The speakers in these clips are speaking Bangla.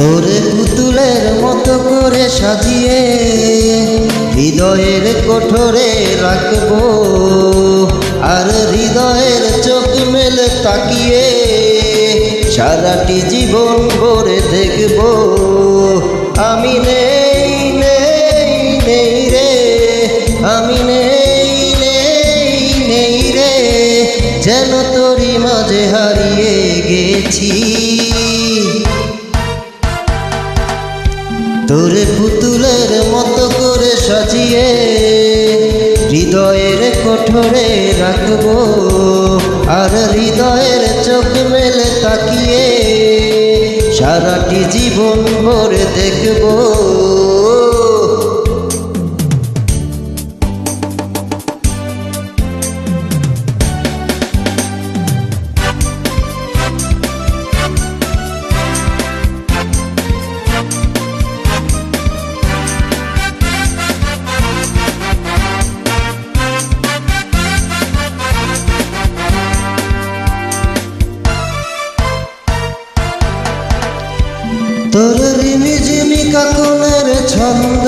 পুতুলের মতো করে সাজিয়ে হৃদয়ের কোঠরে রাখব। আর হৃদয়ের চোখ মেলে তাকিয়ে সারাটি জীবন ভরে দেখব। আমি নেই নেই নেই রে, আমি নেই নেই নেই রে, যেন তোরই মাঝে হারিয়ে গেছি। সাজিয়ে হৃদয়ের কঠোরে রাখব। আর হৃদয়ের চোখ মেলে তাকিয়ে সারাটি জীবন ভরে দেখব। তোর রিমিঝিমি কাকনের ছন্দ।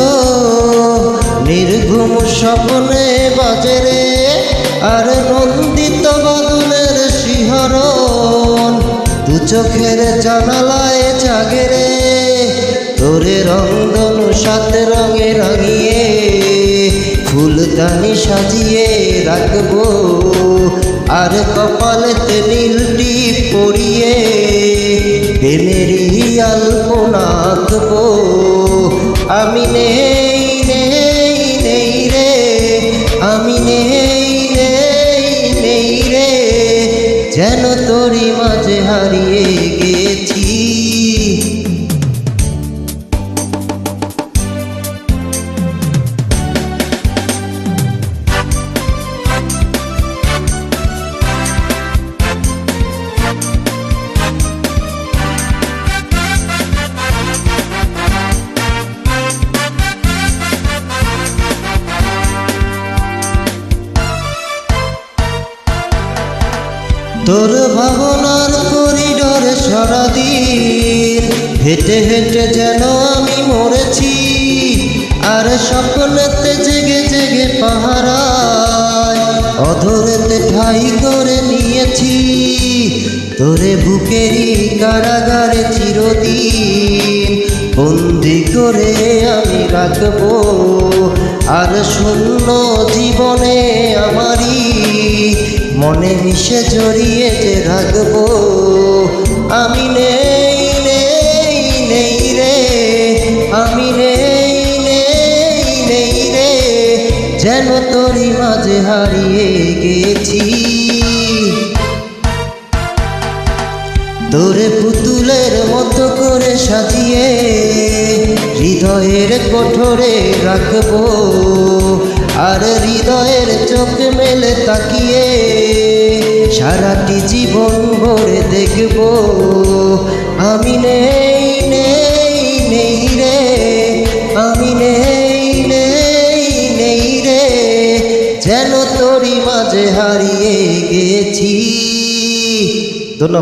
নির্ঘুম স্বপ্নে বাজে রে, আর নন্দিত বাদনের শিহরণ। দু চোখের জানালায় জাগে রে, তোরে রঙ্গন সাত রঙে রাঙিয়ে। ফুলদানি সাজিয়ে রাখব আর কপালেতে নীলটি পরিয়ে প্রেমেরই আলপনা আমি নেই নেই নেই রে, আমি নেই নেই নেই রে। যেন তোরই মাঝে হারিয়ে গেছি তোর ভাবনার করিডোর সারাদিন হেঁটে হেঁটে যেন আমি মরেছি, আর স্বপ্নেতে জেগে জেগে পাহারায় অধরেতে ঠাই করে নিয়েছি। তোরে বুকেরই কারাগারে চিরদিন বন্দি করে আমি রাখব, আর শূন্য জীবনে আমারই মনে মিশে জড়িয়ে যে রাখব। আমি নেই নেই নেই রে, আমি নেই নেই নেই রে, যেন তোরই মাঝে হারিয়ে গেছি। তোরে পুতুলের মতো করে সাজিয়ে হৃদয়ের কঠোরে রাখব। আর হৃদয়ের চোখ মেলে তাকিয়ে সারাটি জীবন ভরে দেখব। আমি নেই নেই নেই রে, আমি নেই নেই নেই রে, যেন তোরই মাঝে হারিয়ে গেছি। ধন্যবাদ।